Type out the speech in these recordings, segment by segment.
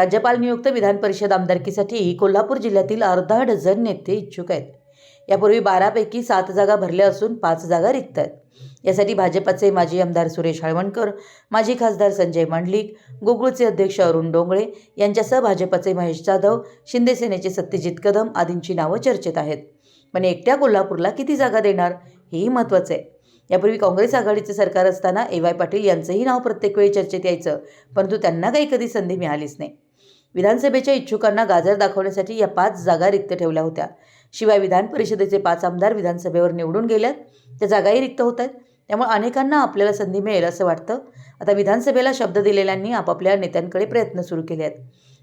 राज्यपाल नियुक्त विधान परिषद आमदारकीसाठी कोल्हापूर जिल्ह्यातील अर्धा डझन नेते इच्छुक आहेत. यापूर्वी बारापैकी सात जागा भरल्या असून पाच जागा रिक्त आहेत. यासाठी भाजपाचे माजी आमदार सुरेश हळवणकर माजी खासदार संजय मंडलिक गुगुळचे अध्यक्ष अरुण डोंगळे यांच्यासह भाजपाचे महेश जाधव शिंदेसेनेचे सत्यजित कदम आदींची नावं चर्चेत आहेत. पण एकट्या कोल्हापूरला किती जागा देणार हेही महत्त्वाचं आहे. यापूर्वी काँग्रेस आघाडीचे सरकार असताना ए वाय पाटील यांचंही नाव प्रत्येक वेळी चर्चेत यायचं परंतु त्यांना काही कधी संधी मिळालीच नाही. विधानसभेच्या इच्छुकांना गाजर दाखवण्यासाठी या पाच जागा रिक्त ठेवल्या होत्या. शिवाय विधान परिषदेचे पाच आमदार विधानसभेवर निवडून गेल्यात. त्या जागाही रिक्त होत आहेत. त्यामुळे अनेकांना आपल्याला संधी मिळेल असं वाटतं. आता विधानसभेला शब्द दिलेल्यांनी आपापल्या नेत्यांकडे प्रयत्न सुरू केले आहेत.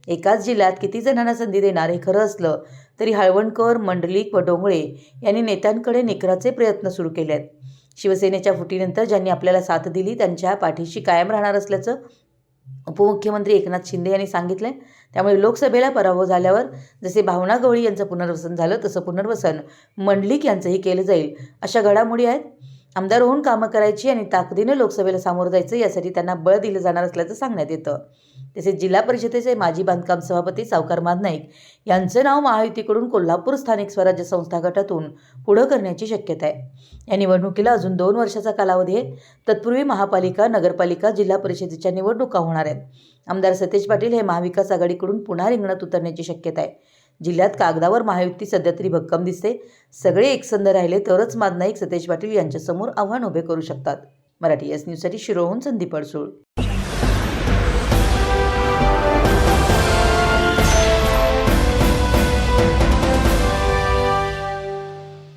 एकाच जिल्ह्यात किती जणांना संधी देणार हे खरं असलं तरी हळवणकर मंडलिक व डोंगळे यांनी नेत्यांकडे निकराचे प्रयत्न सुरू केले आहेत. शिवसेनेच्या फुटीनंतर ज्यांनी आपल्याला साथ दिली त्यांच्या पाठीशी कायम राहणार असल्याचं उपमुख्यमंत्री एकनाथ शिंदे यांनी सांगितलं त्यामुळे लोकसभेला पराभव झाल्यावर जसे भावना गवळी यांचं पुनर्वसन झालं तसं पुनर्वसन मंडलिक यांचंही केलं जाईल अशा घडामोडी आहेत. आमदार होऊन कामं करायची आणि ताकदीनं लोकसभेला सामोरं जायचं यासाठी त्यांना बळ दिलं जाणार असल्याचं सांगण्यात येतं. तसेच जिल्हा परिषदेचे माजी बांधकाम सभापती सावकार नाईक यांचं नाव महायुतीकडून कोल्हापूर स्थानिक स्वराज्य संस्था गटातून पुढं करण्याची शक्यता आहे. या निवडणुकीला अजून दोन वर्षाचा कालावधी आहे. तत्पूर्वी महापालिका नगरपालिका जिल्हा परिषदेच्या निवडणुका होणार आहेत. आमदार सतेज पाटील हे महाविकास आघाडीकडून पुन्हा रिंगणात उतरण्याची शक्यता आहे. जिल्ह्यात कागदावर महायुती सध्या तरी भक्कम दिसते. सगळे एकसंध राहिले तरच माद नाईक सतेज पाटील यांच्यासमोर आव्हान उभे करू शकतात. मराठी एस न्यूजसाठी शिरोहून संदीप अडसूळ.